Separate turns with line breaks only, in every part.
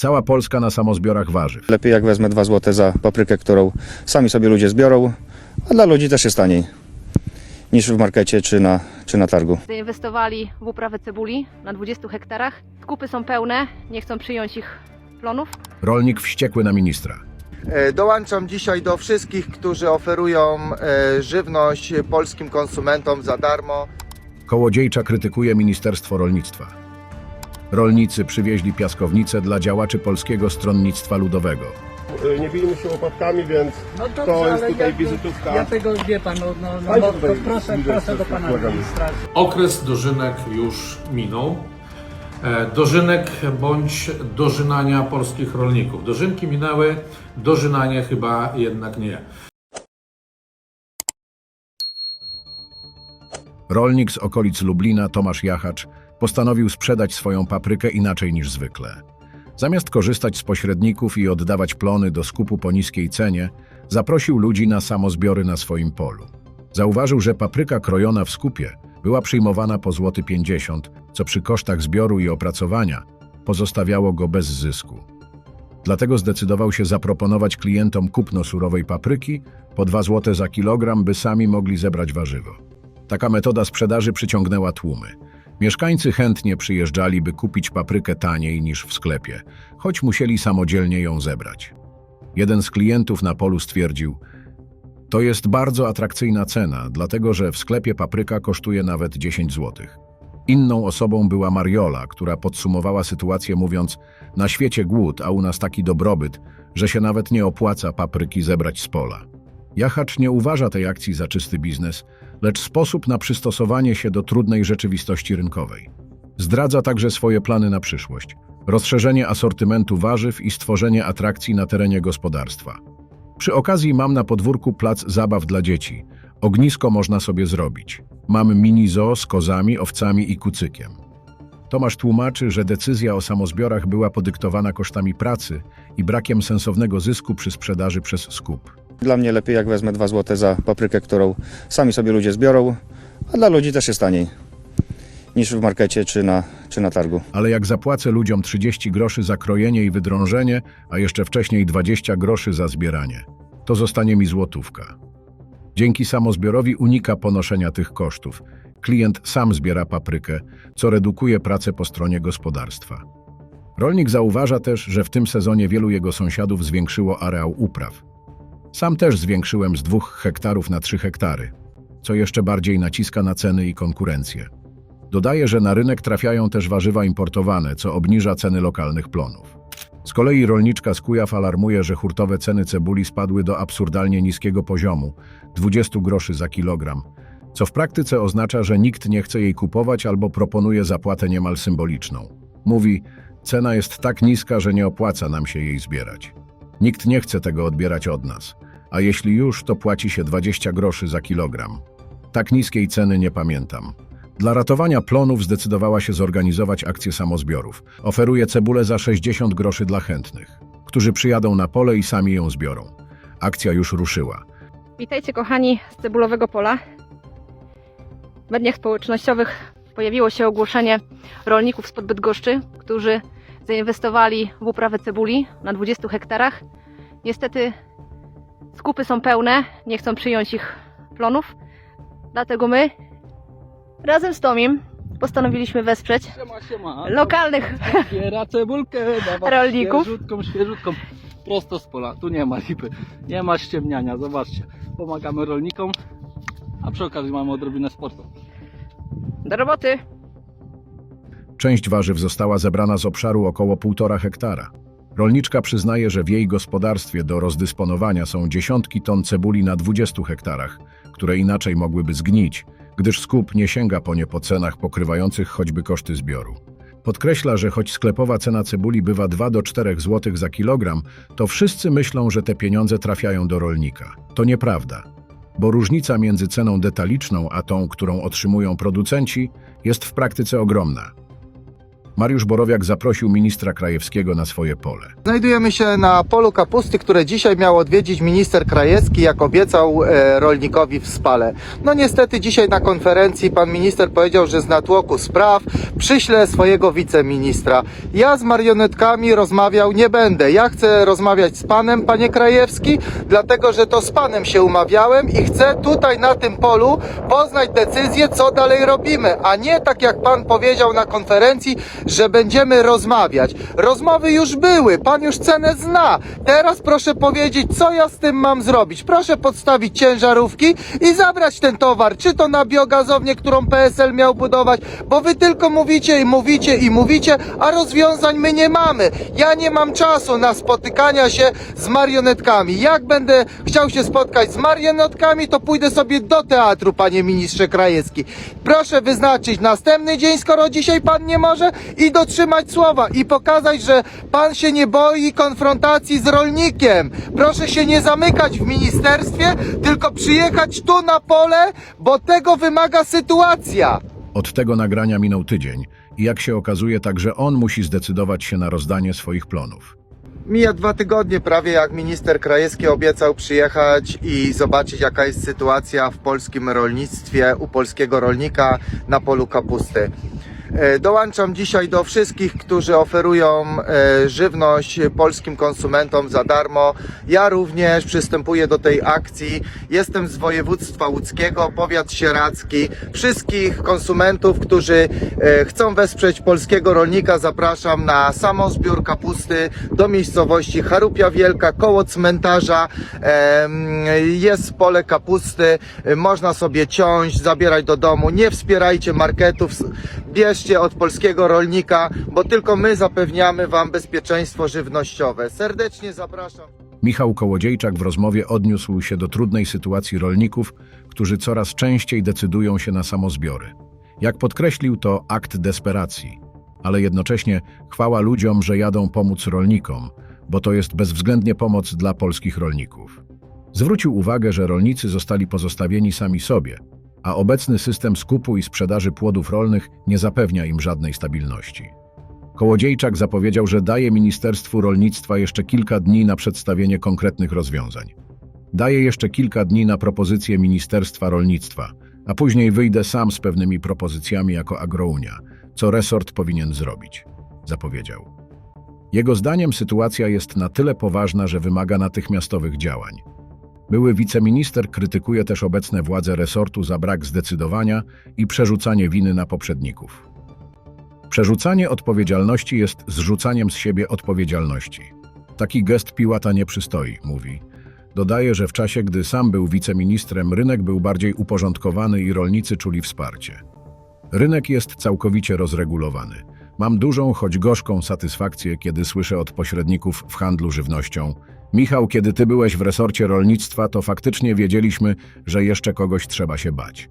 Cała Polska na samozbiorach warzyw.
Lepiej jak wezmę 2 zł za paprykę, którą sami sobie ludzie zbiorą, a dla ludzi też jest taniej niż w markecie czy na, czy na targu.
Zainwestowali w uprawę cebuli na 20 hektarach. Skupy są pełne, nie chcą przyjąć ich plonów.
Rolnik wściekły na ministra.
E, Dołączam dzisiaj do wszystkich, którzy oferują e, żywność polskim konsumentom za darmo.
Kołodziejcza krytykuje Ministerstwo Rolnictwa. Rolnicy przywieźli piaskownicę dla działaczy Polskiego Stronnictwa Ludowego.
Y, Nie bijmy się łopatkami, więc
No dobrze,
to jest
ale
tutaj
ja,
wizytówka.
Ja tego wie pan, no, no, no,
Dajcie
no
tutaj
to proszę, proszę do pana.
Okres dożynek już minął. E, Dożynek bądź dożynania polskich rolników. Dożynki minęły, dożynanie chyba jednak nie.
Rolnik z okolic Lublina, Tomasz Jachacz, postanowił sprzedać swoją paprykę inaczej niż zwykle. Zamiast korzystać z pośredników i oddawać plony do skupu po niskiej cenie, zaprosił ludzi na samozbiory na swoim polu. Zauważył, że papryka krojona w skupie była przyjmowana po złoty 50, co przy kosztach zbioru i opracowania pozostawiało go bez zysku. Dlatego zdecydował się zaproponować klientom kupno surowej papryki po 2 zł za kilogram, by sami mogli zebrać warzywo. Taka metoda sprzedaży przyciągnęła tłumy. Mieszkańcy chętnie przyjeżdżali, by kupić paprykę taniej niż w sklepie, choć musieli samodzielnie ją zebrać. Jeden z klientów na polu stwierdził: To jest bardzo atrakcyjna cena, dlatego że w sklepie papryka kosztuje nawet 10 zł. Inną osobą była Mariola, która podsumowała sytuację mówiąc: Na świecie głód, a u nas taki dobrobyt, że się nawet nie opłaca papryki zebrać z pola. Jachacz nie uważa tej akcji za czysty biznes, lecz sposób na przystosowanie się do trudnej rzeczywistości rynkowej. Zdradza także swoje plany na przyszłość: rozszerzenie asortymentu warzyw i stworzenie atrakcji na terenie gospodarstwa. Przy okazji mam na podwórku plac zabaw dla dzieci. Ognisko można sobie zrobić. Mam mini zoo z kozami, owcami i kucykiem. Tomasz tłumaczy, że decyzja o samozbiorach była podyktowana kosztami pracy i brakiem sensownego zysku przy sprzedaży przez skup.
Dla mnie lepiej jak wezmę 2 zł za paprykę, którą sami sobie ludzie zbiorą, a dla ludzi też jest taniej niż w markecie czy na, czy na targu.
Ale jak zapłacę ludziom 30 groszy za krojenie i wydrążenie, a jeszcze wcześniej 20 groszy za zbieranie, to zostanie mi złotówka. Dzięki samozbiorowi unika ponoszenia tych kosztów. Klient sam zbiera paprykę, co redukuje pracę po stronie gospodarstwa. Rolnik zauważa też, że w tym sezonie wielu jego sąsiadów zwiększyło areał upraw. Sam też zwiększyłem z 2 hektarów na 3 hektary, co jeszcze bardziej naciska na ceny i konkurencję. Dodaje, że na rynek trafiają też warzywa importowane, co obniża ceny lokalnych plonów. Z kolei rolniczka z Kujaw alarmuje, że hurtowe ceny cebuli spadły do absurdalnie niskiego poziomu 20 groszy za kilogram, co w praktyce oznacza, że nikt nie chce jej kupować albo proponuje zapłatę niemal symboliczną. Mówi, cena jest tak niska, że nie opłaca nam się jej zbierać. Nikt nie chce tego odbierać od nas, a jeśli już, to płaci się 20 groszy za kilogram. Tak niskiej ceny nie pamiętam. Dla ratowania plonów zdecydowała się zorganizować akcję samozbiorów. Oferuje cebulę za 60 groszy dla chętnych, którzy przyjadą na pole i sami ją zbiorą. Akcja już ruszyła.
Witajcie kochani z cebulowego pola. W mediach społecznościowych pojawiło się ogłoszenie rolników spod Bydgoszczy, którzy zainwestowali w uprawę cebuli na 20 hektarach. Niestety skupy są pełne, nie chcą przyjąć ich plonów. Dlatego my razem z Tomim postanowiliśmy wesprzeć
Siema, siema.
lokalnych
Zbiera cebulkę, dawać
Rolników.
Świeżutką, świeżutką. Prosto z pola. Tu nie ma lipy. Nie ma ściemniania. Zobaczcie. Pomagamy rolnikom, a przy okazji mamy odrobinę sportu.
do roboty.
Część warzyw została zebrana z obszaru około 1,5 hektara. Rolniczka przyznaje, że w jej gospodarstwie do rozdysponowania są dziesiątki ton cebuli na 20 hektarach, które inaczej mogłyby zgnić, gdyż skup nie sięga po nie po cenach pokrywających choćby koszty zbioru. Podkreśla, że choć sklepowa cena cebuli bywa 2 do 4 zł za kilogram, to wszyscy myślą, że te pieniądze trafiają do rolnika. To nieprawda, bo różnica między ceną detaliczną a tą, którą otrzymują producenci, jest w praktyce ogromna. Mariusz Borowiak zaprosił ministra Krajewskiego na swoje pole.
Znajdujemy się na polu kapusty, które dzisiaj miał odwiedzić minister Krajewski, jak obiecał e, rolnikowi w Spale. No niestety dzisiaj na konferencji pan minister powiedział, że z natłoku spraw przyśle swojego wiceministra. Ja z marionetkami rozmawiał nie będę. Ja chcę rozmawiać z panem, panie Krajewski, dlatego że to z panem się umawiałem i chcę tutaj na tym polu poznać decyzję, co dalej robimy, a nie tak jak pan powiedział na konferencji, że będziemy rozmawiać. Rozmowy już były, pan już cenę zna. Teraz proszę powiedzieć, co ja z tym mam zrobić. Proszę podstawić ciężarówki i zabrać ten towar, czy to na biogazownię, którą PSL miał budować, bo wy tylko mówicie i mówicie i mówicie, a rozwiązań my nie mamy. Ja nie mam czasu na spotykania się z marionetkami. Jak będę chciał się spotkać z marionetkami, to pójdę sobie do teatru, panie ministrze Krajewski. Proszę wyznaczyć następny dzień, skoro dzisiaj pan nie może i dotrzymać słowa i pokazać, że pan się nie boi konfrontacji z rolnikiem. Proszę się nie zamykać w ministerstwie, tylko przyjechać tu na pole, bo tego wymaga sytuacja.
Od tego nagrania minął tydzień i jak się okazuje, także on musi zdecydować się na rozdanie swoich plonów.
Mija dwa tygodnie prawie jak minister Krajewski obiecał przyjechać i zobaczyć jaka jest sytuacja w polskim rolnictwie u polskiego rolnika na polu kapusty. E, Dołączam dzisiaj do wszystkich, którzy oferują e, żywność polskim konsumentom za darmo. Ja również przystępuję do tej akcji. Jestem z województwa łódzkiego, powiat sieradzki. Wszystkich konsumentów, którzy e, chcą wesprzeć polskiego rolnika, zapraszam na samozbiór kapusty do miejscowości Charupia Wielka, koło cmentarza. Jest pole kapusty, można sobie ciąć, zabierać do domu. Nie wspierajcie marketów, bierzcie od polskiego rolnika, bo tylko my zapewniamy Wam bezpieczeństwo żywnościowe. Serdecznie zapraszam.
Michał Kołodziejczak w rozmowie odniósł się do trudnej sytuacji rolników, którzy coraz częściej decydują się na samozbiory. Jak podkreślił, to akt desperacji, ale jednocześnie chwała ludziom, że jadą pomóc rolnikom, bo to jest bezwzględnie pomoc dla polskich rolników. Zwrócił uwagę, że rolnicy zostali pozostawieni sami sobie, a obecny system skupu i sprzedaży płodów rolnych nie zapewnia im żadnej stabilności. Kołodziejczak zapowiedział, że daje Ministerstwu Rolnictwa jeszcze kilka dni na przedstawienie konkretnych rozwiązań. Daje jeszcze kilka dni na propozycje Ministerstwa Rolnictwa, a później wyjdę sam z pewnymi propozycjami jako Agrounia, co resort powinien zrobić, zapowiedział. Jego zdaniem sytuacja jest na tyle poważna, że wymaga natychmiastowych działań. Były wiceminister krytykuje też obecne władze resortu za brak zdecydowania i przerzucanie winy na poprzedników. Przerzucanie odpowiedzialności jest zrzucaniem z siebie odpowiedzialności. Taki gest Piłata nie przystoi, mówi. Dodaje, że w czasie, gdy sam był wiceministrem, rynek był bardziej uporządkowany i rolnicy czuli wsparcie. Rynek jest całkowicie rozregulowany. Mam dużą, choć gorzką satysfakcję, kiedy słyszę od pośredników w handlu żywnością. Michał, kiedy ty byłeś w resorcie rolnictwa, to faktycznie wiedzieliśmy, że jeszcze kogoś trzeba się bać.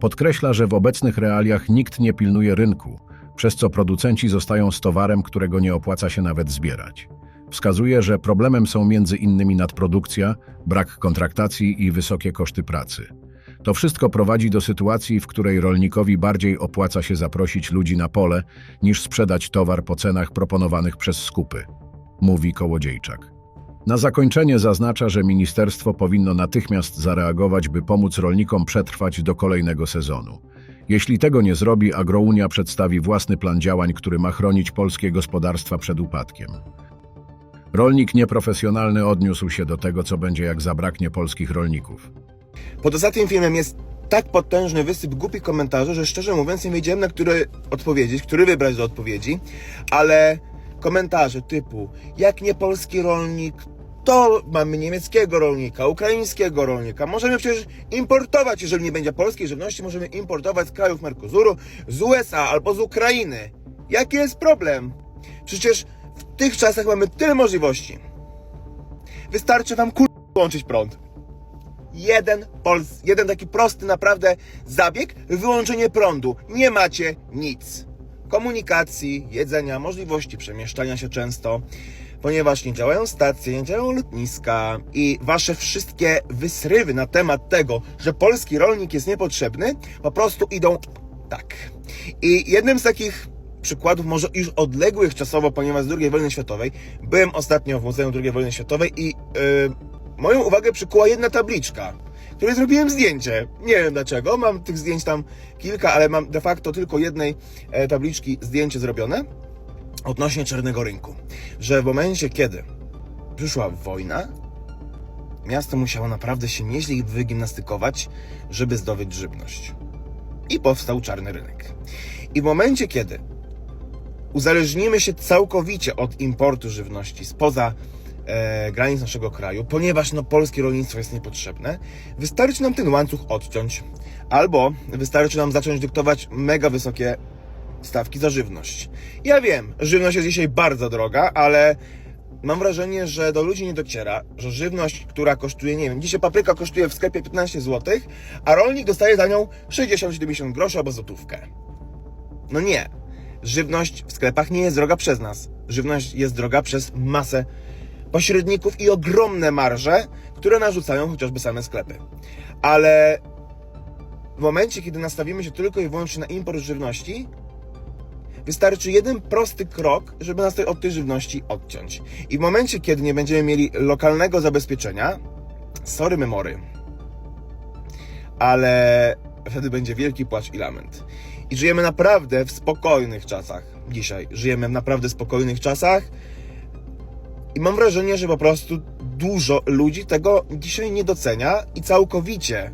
Podkreśla, że w obecnych realiach nikt nie pilnuje rynku, przez co producenci zostają z towarem, którego nie opłaca się nawet zbierać. Wskazuje, że problemem są między innymi nadprodukcja, brak kontraktacji i wysokie koszty pracy. To wszystko prowadzi do sytuacji, w której rolnikowi bardziej opłaca się zaprosić ludzi na pole, niż sprzedać towar po cenach proponowanych przez skupy, mówi Kołodziejczak. Na zakończenie zaznacza, że ministerstwo powinno natychmiast zareagować, by pomóc rolnikom przetrwać do kolejnego sezonu. Jeśli tego nie zrobi, Agrounia przedstawi własny plan działań, który ma chronić polskie gospodarstwa przed upadkiem. Rolnik nieprofesjonalny odniósł się do tego, co będzie, jak zabraknie polskich rolników.
Pod ostatnim filmem jest tak potężny wysyp głupich komentarzy, że szczerze mówiąc nie wiedziałem na który odpowiedzieć, który wybrać do odpowiedzi, ale komentarze typu jak nie polski rolnik, to mamy niemieckiego rolnika, ukraińskiego rolnika. Możemy przecież importować, jeżeli nie będzie polskiej żywności, możemy importować z krajów Mercosuru, z USA albo z Ukrainy. Jaki jest problem? Przecież w tych czasach mamy tyle możliwości. Wystarczy wam kur... włączyć prąd jeden, jeden taki prosty naprawdę zabieg, wyłączenie prądu. Nie macie nic. Komunikacji, jedzenia, możliwości przemieszczania się często, ponieważ nie działają stacje, nie działają lotniska i wasze wszystkie wysrywy na temat tego, że polski rolnik jest niepotrzebny, po prostu idą tak. I jednym z takich przykładów może już odległych czasowo, ponieważ z II wojny światowej. Byłem ostatnio w Muzeum II wojny światowej i yy, moją uwagę przykuła jedna tabliczka, której zrobiłem zdjęcie. Nie wiem dlaczego, mam tych zdjęć tam kilka, ale mam de facto tylko jednej e, tabliczki zdjęcie zrobione odnośnie Czarnego Rynku. Że w momencie, kiedy przyszła wojna, miasto musiało naprawdę się nieźle wygimnastykować, żeby zdobyć żywność. I powstał czarny rynek. I w momencie, kiedy uzależnimy się całkowicie od importu żywności spoza e, granic naszego kraju, ponieważ no, polskie rolnictwo jest niepotrzebne, wystarczy nam ten łańcuch odciąć, albo wystarczy nam zacząć dyktować mega wysokie stawki za żywność. Ja wiem, żywność jest dzisiaj bardzo droga, ale mam wrażenie, że do ludzi nie dociera, że żywność, która kosztuje, nie wiem, dzisiaj papryka kosztuje w sklepie 15 zł, a rolnik dostaje za nią 60-70 groszy albo złotówkę. No nie. Żywność w sklepach nie jest droga przez nas. Żywność jest droga przez masę pośredników i ogromne marże, które narzucają chociażby same sklepy. Ale w momencie, kiedy nastawimy się tylko i wyłącznie na import żywności, wystarczy jeden prosty krok, żeby nas od tej żywności odciąć. I w momencie, kiedy nie będziemy mieli lokalnego zabezpieczenia, sorry memory, ale wtedy będzie wielki płacz i lament. I żyjemy naprawdę w spokojnych czasach. Dzisiaj żyjemy w naprawdę spokojnych czasach. I mam wrażenie, że po prostu dużo ludzi tego dzisiaj nie docenia i całkowicie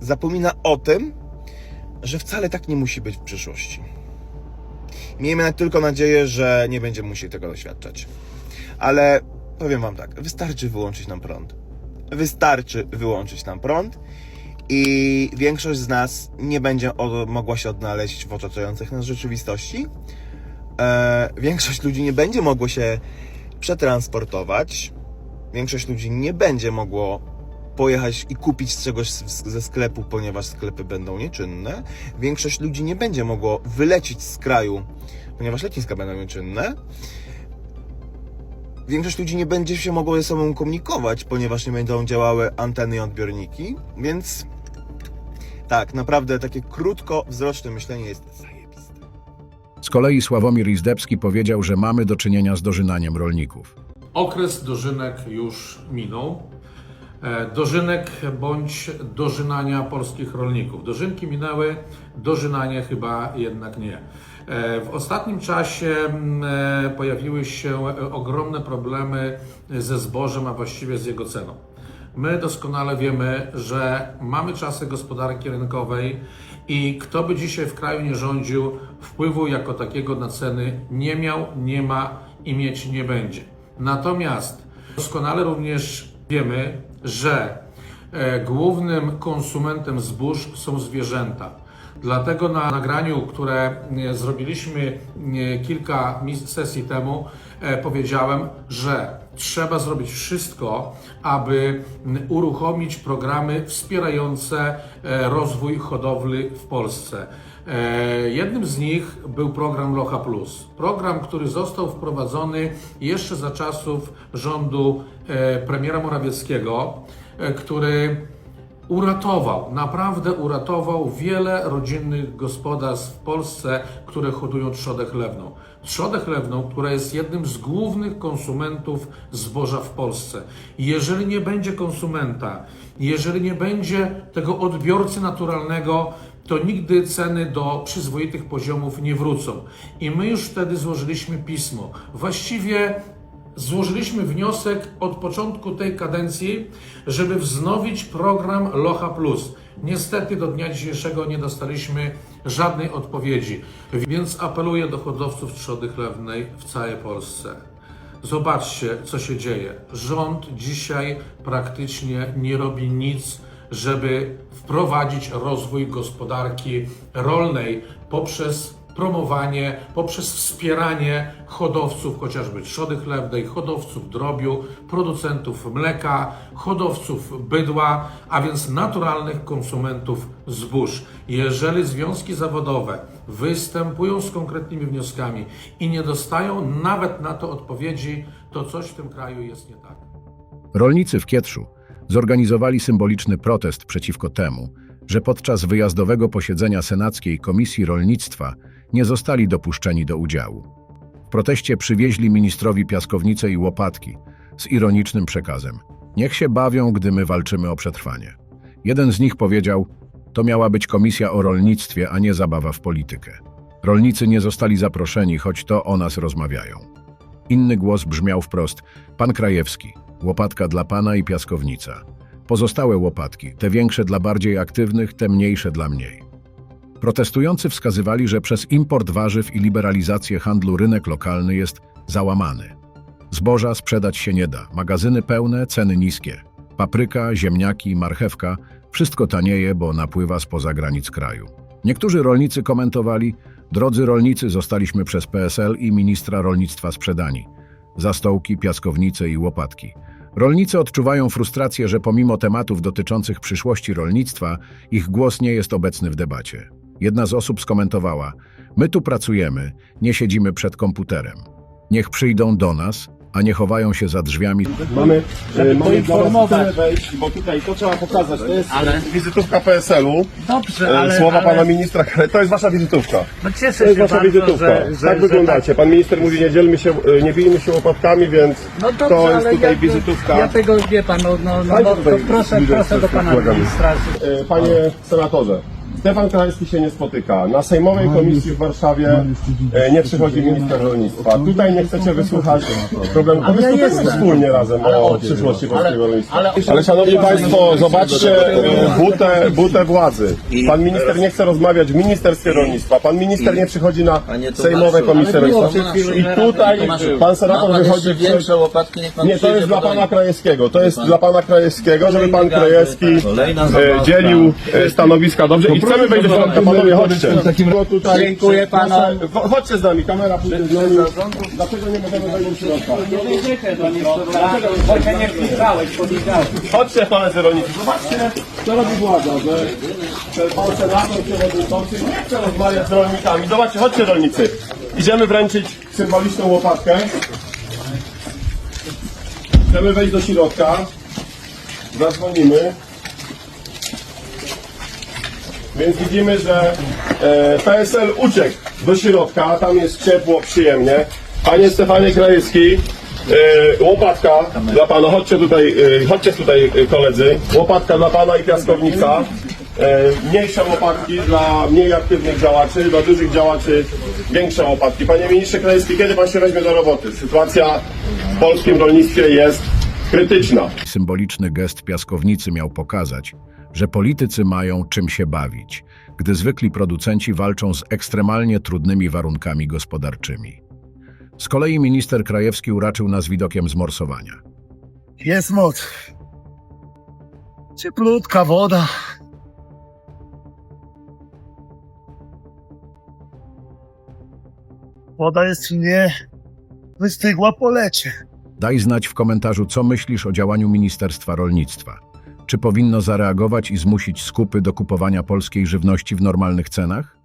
zapomina o tym, że wcale tak nie musi być w przyszłości. Miejmy tylko nadzieję, że nie będziemy musieli tego doświadczać. Ale powiem Wam tak, wystarczy wyłączyć nam prąd. Wystarczy wyłączyć nam prąd i większość z nas nie będzie mogła się odnaleźć w otaczających nas rzeczywistości. E, większość ludzi nie będzie mogło się przetransportować. Większość ludzi nie będzie mogło pojechać i kupić czegoś ze sklepu, ponieważ sklepy będą nieczynne. Większość ludzi nie będzie mogło wylecieć z kraju, ponieważ lotniska będą nieczynne. Większość ludzi nie będzie się mogło ze sobą komunikować, ponieważ nie będą działały anteny i odbiorniki, więc tak, naprawdę takie krótkowzroczne myślenie jest.
Z kolei Sławomir Izdebski powiedział, że mamy do czynienia z dożynaniem rolników.
Okres dożynek już minął. E, Dożynek bądź dożynania polskich rolników. Dożynki minęły, dożynanie chyba jednak nie. E, W ostatnim czasie e, pojawiły się ogromne problemy ze zbożem, a właściwie z jego ceną. My doskonale wiemy, że mamy czasy gospodarki rynkowej i kto by dzisiaj w kraju nie rządził, wpływu jako takiego na ceny nie miał, nie ma i mieć nie będzie. Natomiast doskonale również wiemy, że e, głównym konsumentem zbóż są zwierzęta. Dlatego na nagraniu, które e, zrobiliśmy e, kilka sesji temu, powiedziałem, że trzeba zrobić wszystko, aby uruchomić programy wspierające e, rozwój hodowli w Polsce. E, Jednym z nich był program Locha Plus. Program, który został wprowadzony jeszcze za czasów rządu e, premiera Morawieckiego, który uratował, naprawdę uratował wiele rodzinnych gospodarstw w Polsce, które hodują trzodę chlewną. Trzodę chlewną, która jest jednym z głównych konsumentów zboża w Polsce. Jeżeli nie będzie konsumenta, jeżeli nie będzie tego odbiorcy naturalnego, to nigdy ceny do przyzwoitych poziomów nie wrócą. I my już wtedy złożyliśmy pismo. Właściwie złożyliśmy wniosek od początku tej kadencji, żeby wznowić program Locha Plus. Niestety do dnia dzisiejszego nie dostaliśmy żadnej odpowiedzi, więc apeluję do hodowców trzody chlewnej w całej Polsce. Zobaczcie, co się dzieje. Rząd dzisiaj praktycznie nie robi nic, żeby wprowadzić rozwój gospodarki rolnej poprzez promowanie, poprzez wspieranie hodowców chociażby trzody chlewnej, hodowców drobiu, producentów mleka, hodowców bydła, a więc naturalnych konsumentów zbóż. Jeżeli związki zawodowe występują z konkretnymi wnioskami i nie dostają nawet na to odpowiedzi, to coś w tym kraju jest nie tak.
Rolnicy w Kietrzu zorganizowali symboliczny protest przeciwko temu, że podczas wyjazdowego posiedzenia Senackiej Komisji Rolnictwa nie zostali dopuszczeni do udziału. W proteście przywieźli ministrowi piaskownice i łopatki z ironicznym przekazem. Niech się bawią, gdy my walczymy o przetrwanie. Jeden z nich powiedział, to miała być komisja o rolnictwie, a nie zabawa w politykę. Rolnicy nie zostali zaproszeni, choć to o nas rozmawiają. Inny głos brzmiał wprost: Pan Krajewski, łopatka dla pana i piaskownica. Pozostałe łopatki, te większe dla bardziej aktywnych, te mniejsze dla mniej. Protestujący wskazywali, że przez import warzyw i liberalizację handlu rynek lokalny jest załamany. Zboża sprzedać się nie da, magazyny pełne, ceny niskie. Papryka, ziemniaki, marchewka wszystko tanieje, bo napływa spoza granic kraju. Niektórzy rolnicy komentowali: Drodzy rolnicy, zostaliśmy przez PSL i ministra rolnictwa sprzedani. Za stołki, piaskownice i łopatki. Rolnicy odczuwają frustrację, że pomimo tematów dotyczących przyszłości rolnictwa, ich głos nie jest obecny w debacie. Jedna z osób skomentowała: My tu pracujemy, nie siedzimy przed komputerem. Niech przyjdą do nas, a nie chowają się za drzwiami.
Mamy, e, mamy dla was tyle wejść, bo tutaj to trzeba pokazać. To jest wizytówka PSL-u.
Dobrze,
E,
ale...
Słowa
ale...
pana ministra. To jest wasza wizytówka.
No
To
cieszę
jest
się
wasza
bardzo,
wizytówka.
że, że,
tak
że
wyglądacie. Pan minister mówi, nie dzielmy się, e, nie bijmy się łopatkami, więc
No dobrze,
to jest
ale
tutaj
ja,
wizytówka.
Ja tego wie pan, no, no, no, no to
tutaj
proszę, proszę do pana ministra.
Panie senatorze, Stefan Krajewski się nie spotyka. Na Sejmowej Komisji w Warszawie e, nie przychodzi minister rolnictwa. Tutaj nie chcecie wysłuchać problemu.
Ale ja jestem.
wspólnie razem o przyszłości polskiego rolnictwa. Ale szanowni państwo, zobaczcie e, butę, butę władzy. Pan minister nie chce rozmawiać w Ministerstwie Rolnictwa. Pan minister nie przychodzi na Sejmowe Komisje Rolnictwa. I tutaj pan senator wychodzi przed... Nie, to jest dla pana Krajewskiego. To jest dla pana Krajewskiego, żeby pan Krajewski e, dzielił e, stanowiska dobrze. I chcemy wejść do środka, panowie, chodźcie. Bo
Dziękuję panu.
Proszę, Chodźcie z nami, kamera pójdzie z nami. Dlaczego nie możemy wejść do środka?
Bo się nie wpisałeś, powiedziałeś.
Chodźcie, panie rolnicy, zobaczcie, co robi władza, że że pan senator przewodniczący nie chce rozmawiać z rolnikami. Zobaczcie, chodźcie rolnicy. Idziemy wręczyć symboliczną łopatkę. Chcemy wejść do środka. Zadzwonimy. Więc widzimy, że e, PSL uciekł do środka, tam jest ciepło, przyjemnie. Panie Stefanie Krajewski, e, łopatka dla pana, chodźcie tutaj, e, chodźcie tutaj e, koledzy. Łopatka dla pana i piaskownica. E, mniejsze łopatki dla mniej aktywnych działaczy, dla dużych działaczy większe łopatki. Panie ministrze Krajewski, kiedy pan się weźmie do roboty? Sytuacja w polskim rolnictwie jest krytyczna.
Symboliczny gest piaskownicy miał pokazać, że politycy mają czym się bawić, gdy zwykli producenci walczą z ekstremalnie trudnymi warunkami gospodarczymi. Z kolei minister Krajewski uraczył nas widokiem zmorsowania.
Jest moc. Cieplutka woda. Woda jest nie wystygła po lecie.
Daj znać w komentarzu, co myślisz o działaniu Ministerstwa Rolnictwa. Czy powinno zareagować i zmusić skupy do kupowania polskiej żywności w normalnych cenach?